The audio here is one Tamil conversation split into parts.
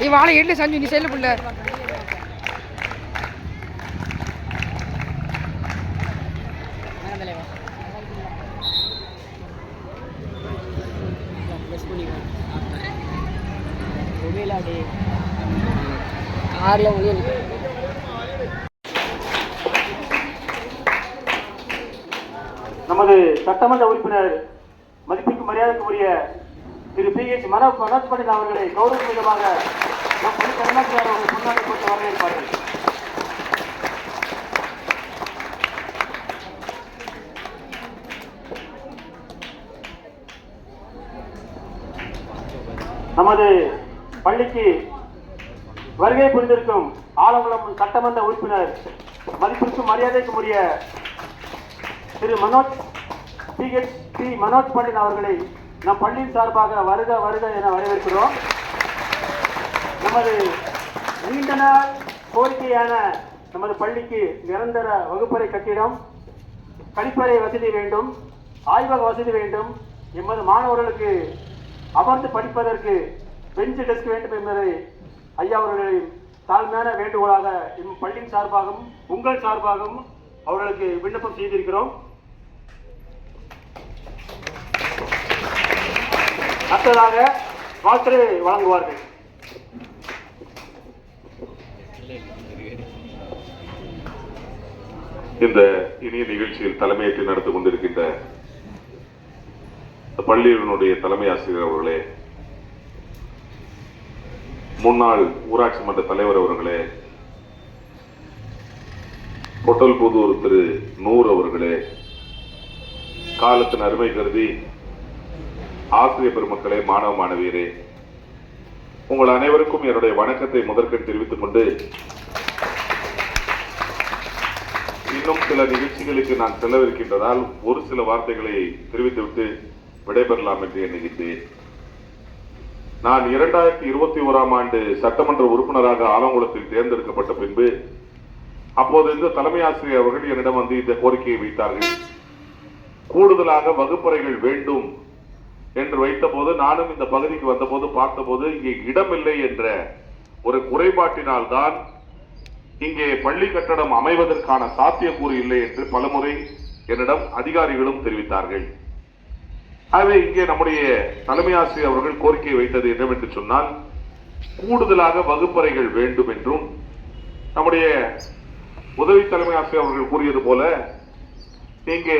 நீ வாழை எள்ளு சஞ்சு நீ செல்லு பிள்ள. காரில் முடியும் நமது சட்டமன்ற உறுப்பினர் மதிப்புக்கு மரியாதைக்குரிய திரு பி எச் மனோஜ் மனோஜ் பண்டில் அவர்களை கௌரவ விதமாக நம் பள்ளி முன்னாடி போட்டு வரவேற்பார்கள் நமது பள்ளிக்கு வருகை புரிந்திருக்கும் ஆலங்குளம் சட்டமன்ற உறுப்பினர் மதிப்பிற்கும் மரியாதைக்கு உரிய திரு Manoj P. H. P. Manoj பண்டின் அவர்களை நம் பள்ளியின் சார்பாக வருக வருக என வரவேற்கிறோம். நமது நீண்ட நாள் கோரிக்கையான நமது பள்ளிக்கு நிரந்தர வகுப்பறை கட்டிடம் கழிப்பறை வசதி வேண்டும் ஆய்வக வசதி வேண்டும் எமது மாணவர்களுக்கு அமர்ந்து படிப்பதற்கு பெஞ்ச் டெஸ்க் வேண்டும் என்பதை ஐயா அவர்களின் தாழ்மையான வேண்டுகோளாக எம் பள்ளியின் சார்பாகவும் உங்கள் சார்பாகவும் அவர்களுக்கு விண்ணப்பம் செய்திருக்கிறோம். அடுத்ததாக வாக்கு வழங்குவார்கள். இந்த இனிய நிகழ்ச்சியில் தலைமையேற்று நடந்து கொண்டிருக்கின்ற பள்ளியினுடைய தலைமை ஆசிரியர் அவர்களே முன்னாள் ஊராட்சி மன்ற தலைவர் அவர்களே பொட்டல் புதூர் திரு நூர் அவர்களே காலத்தின் அருமை கருதி ஆசிரியர் பெருமக்களே மாணவ மாணவியரே உங்கள் அனைவருக்கும் என்னுடைய வணக்கத்தை முதற்கண் தெரிவித்துக் கொண்டு இன்னும் சில நிகழ்ச்சிகளுக்கு நான் செல்லவிருக்கின்றதால் ஒரு சில வார்த்தைகளை தெரிவித்துவிட்டு விடைபெறலாம் என்று எண்ணுகின்றேன். நான் இரண்டாயிரத்தி இருபத்தி ஓராம் ஆண்டு சட்டமன்ற உறுப்பினராக ஆலங்குளத்தில் தேர்ந்தெடுக்கப்பட்ட பின்பு அப்போது இருந்த தலைமை ஆசிரியர் அவர்கள் என்னிடம் வந்து இந்த கோரிக்கையை வைத்தார்கள். கூடுதலாக வகுப்பறைகள் வேண்டும் என்று வைத்தபோது நானும் இந்த பகுதிக்கு வந்தபோது பார்த்தபோது இங்கே இடமில்லை என்ற ஒரு குறைபாட்டினால்தான் இங்கே பள்ளி கட்டடம் அமைவதற்கான சாத்தியக்கூறு இல்லை என்று பலமுறை என்னிடம் அதிகாரிகளும் தெரிவித்தார்கள். ஆகவே இங்கே நம்முடைய தலைமை ஆசிரியர் அவர்கள் கோரிக்கை வைத்தது என்னவென்று சொன்னால் கூடுதலாக வகுப்பறைகள் வேண்டும் என்றும் நம்முடைய உதவி தலைமை ஆசிரியர் அவர்கள் கூறியது போல இங்கே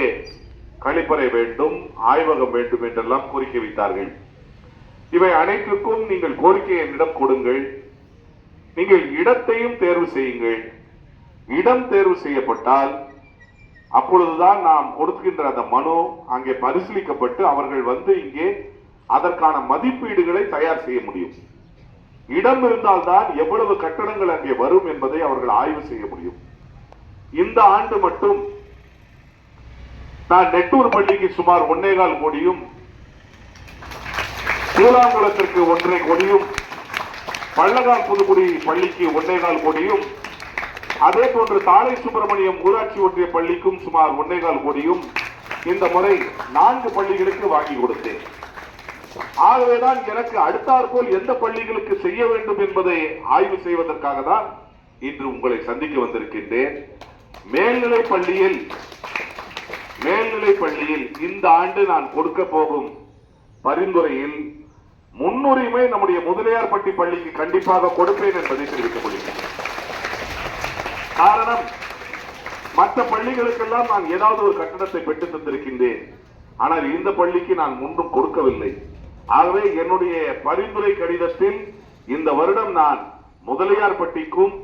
கழிப்பறை வேண்டும் ஆய்வகம் வேண்டும் என்றெல்லாம் கோரிக்கை வைத்தார்கள். இவை அனைத்துக்கும் நீங்கள் கோரிக்கை என்னிடம் கொடுங்கள். நீங்கள் இடத்தையும் தேர்வு செய்யுங்கள். இடம் தேர்வு செய்யப்பட்டால் அப்பொழுதுதான் நாம் கொடுக்கின்ற அந்த மனு அங்கே பரிசீலிக்கப்பட்டு அவர்கள் வந்து இங்கே அதற்கான மதிப்பீடுகளை தயார் செய்ய முடியும். இடம் இருந்தால்தான் எவ்வளவு கட்டணங்கள் அங்கே வரும் என்பதை அவர்கள் ஆய்வு செய்ய முடியும். இந்த ஆண்டு மட்டும் நான் நெட்டூர் பள்ளிக்கு சுமார் ஒன்னேகால் கோடியும் கூலாங்குளத்திற்கு ஒன்றரை கோடியும் பள்ளகால் புதுக்குடி பள்ளிக்கு ஒன்னேகால் கோடியும் அதே போன்று தாளை சுப்பிரமணியம் ஊராட்சி ஒன்றிய பள்ளிக்கும் சுமார் ஒன்னேகால் கோடியும் இந்த முறை நான்கு பள்ளிகளுக்கு வாங்கி கொடுத்தேன். ஆகவேதான் எனக்கு அடுத்தாற்போல் எந்த பள்ளிகளுக்கு செய்ய வேண்டும் என்பதை ஆய்வு செய்வதற்காக தான் இன்று உங்களை சந்திக்க வந்திருக்கின்றேன். மேல்நிலை பள்ளியில் மேல்நிலை பள்ளியில் இந்த ஆண்டு நான் கொடுக்க போகும் பரிந்துரையில் முன்னுரிமை நம்முடைய முதலியார்பட்டி பள்ளிக்கு கண்டிப்பாக கொடுப்பேன் என்பதை தெரிவிக்க முடியும் காரணம் மற்ற பள்ளிகளுக்கெல்லாம் நான் ஏதாவது ஒரு கட்டணத்தை பெற்று தந்திருக்கின்றேன். ஆனால் இந்த பள்ளிக்கு நான் முன்னும் கொடுக்கவில்லை. ஆகவே என்னுடைய பரிந்துரை கடிதத்தில் இந்த வருடம் நான் முதலியார்பட்டிக்கும்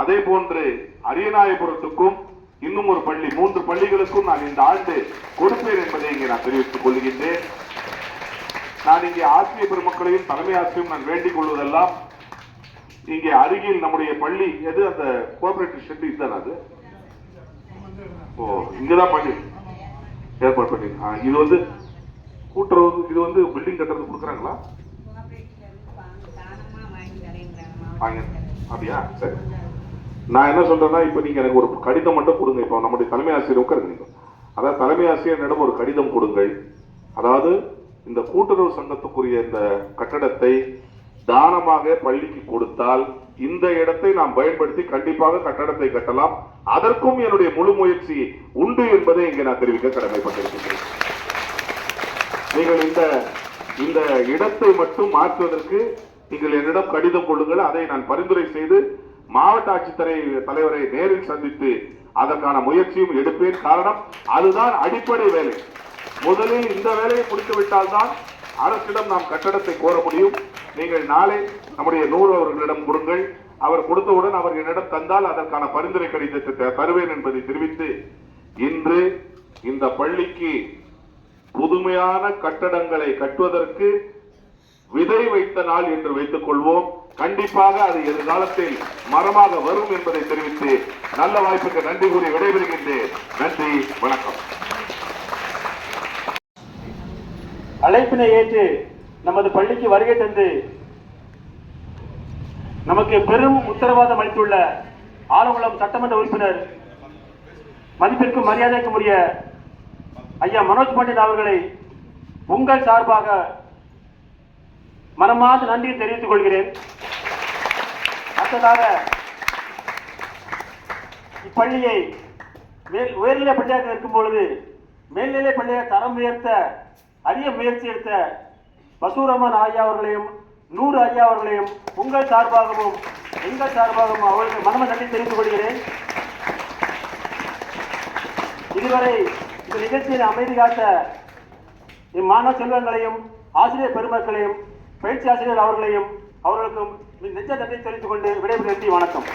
அதே போன்று அரியநாயபுரத்துக்கும் இன்னும் ஒரு பள்ளி மூன்று பள்ளிகளுக்கும் நான் இந்த ஆண்டு கொடுப்பேன் என்பதை இங்கே நான் தெரிவித்துக் கொள்கின்றேன். நான் இங்கே ஆசிரியர் பெருமக்களையும் தலைமை ஆசிரியரும் நான் வேண்டிக் கொள்வதெல்லாம் இங்கே அருகில் நம்முடைய பள்ளி எது அந்த கோஆபரேட்டிவ் ஷெட் இதுதானே அது? ஓ இங்கதான் பண்ணி ஏற்பாடு பண்ணி இது வந்து கூட்டுறவு இது வந்து பில்டிங் கட்டுறது கொடுக்குறாங்களா? அப்படியா? சரி. நான் என்ன சொல்றேன்னா இப்போ நீங்க எனக்கு ஒரு கடிதம் மட்டும் கொடுங்க. இப்போ நம்முடைய தலைமை ஆசிரியர் உட்காருங்க நீங்க அதாவது தலைமை ஆசிரியரிடம் ஒரு கடிதம் கொடுங்கள். அதாவது இந்த கூட்டுறவு சங்கத்துக்குரிய இந்த கட்டடத்தை தானமாக பள்ளிக்கு கொடுத்தால் இந்த இடத்தை நாம் பயன்படுத்தி கண்டிப்பாக கட்டடத்தை கட்டலாம். அதற்கும் என்னுடைய முழு முயற்சி உண்டு என்பதை இங்கே நான் தெரிவிக்க கடமைப்பட்டிருக்கிறேன். நீங்கள் இந்த இந்த இடத்தை மட்டும் மாற்றுவதற்கு நீங்கள் என்னிடம் கடிதம் கொள்ளுங்கள் அதை நான் பரிந்துரை செய்து மாவட்ட ஆட்சித்தலை தலைவரை நேரில் சந்தித்து அதற்கான முயற்சியும் எடுப்பேன். காரணம் அதுதான் அடிப்படை வேலை. முதலில் இந்த வேலையை முடித்து விட்டால்தான் அரசிடம் நாம் கட்டடத்தை கோர முடியும். நீங்கள் நாளை நம்முடைய நூறு அவர்களிடம் கொடுங்கள் அவர் கொடுத்தவுடன் அவர் என்னிடம் தந்தால் அதற்கான பரிந்துரை கடிதத்தை த- தருவேன் என்பதை தெரிவித்து இன்று இந்த பள்ளிக்கு புதுமையான கட்டடங்களை கட்டுவதற்கு விதை வைத்த நாள் என்று வைத்துக் கொள்வோம். கண்டிப்பாக அது எதிர்காலத்தில் மரமாக வரும் என்பதை தெரிவித்து நல்ல வாய்ப்புக்கு நன்றி கூறி விடைபெறுகின்றேன். நன்றி வணக்கம். அழைப்பினை ஏற்று நமது பள்ளிக்கு வருகை தந்து நமக்கு பெரும் உத்தரவாதம் அளித்துள்ள ஆலங்குளம் சட்டமன்ற உறுப்பினர் மதிப்பிற்கும் மரியாதைக்கும் உரிய ஐயா மனோஜ் பண்டிட் அவர்களை உங்கள் சார்பாக மனமார்ந்த நன்றியை தெரிவித்துக் கொள்கிறேன். அடுத்ததாக இப்பள்ளியை மேல் உயர்நிலை பள்ளியாக இருக்கும் பொழுது மேல்நிலை பள்ளியாக தரம் உயர்த்த அரிய முயற்சி எடுத்த பசூரமன் ஐயா அவர்களையும் நூறு ஐயா அவர்களையும் உங்கள் சார்பாகவும் எங்கள் சார்பாகவும் அவர்களுக்கு மனம நன்றி தெரிந்து கொள்கிறேன். இதுவரை இந்த நிகழ்ச்சியில் அமைதி காத்த இம்மாணவ செல்வங்களையும் ஆசிரியர் பெருமக்களையும் பயிற்சி ஆசிரியர் அவர்களையும் அவர்களுக்கும் நெஞ்ச நன்றி தெரிவித்துக் கொண்டு விடைபெறும் நன்றி வணக்கம்.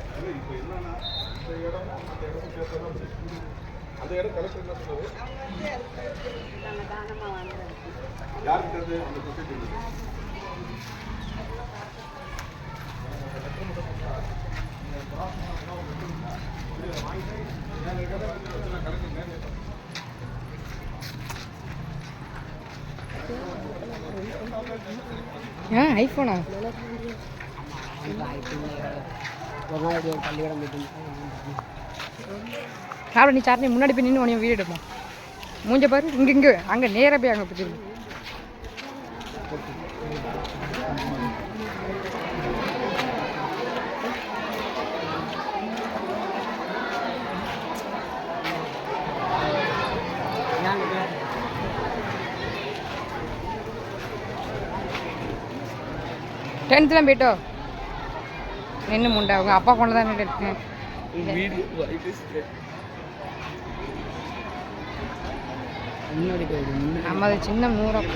ஆ ஐஃபோனா ஒரு நாளைக்கு ஒரு ஆ ஐஃபோனா சாப்பிட நீ சாப்பிட்டு முன்னாடி போய் நின்று உனைய வீடு எடுப்போம். மூஞ்ச பாரு இங்கே இங்கே அங்கே நேராக போய் அங்கே போய் டென்த்லாம் போயிட்டோ? நின்று முண்டை அவங்க அப்பா கொண்டு தான் இருக்கேன். நம்ம அது சின்ன நூறம்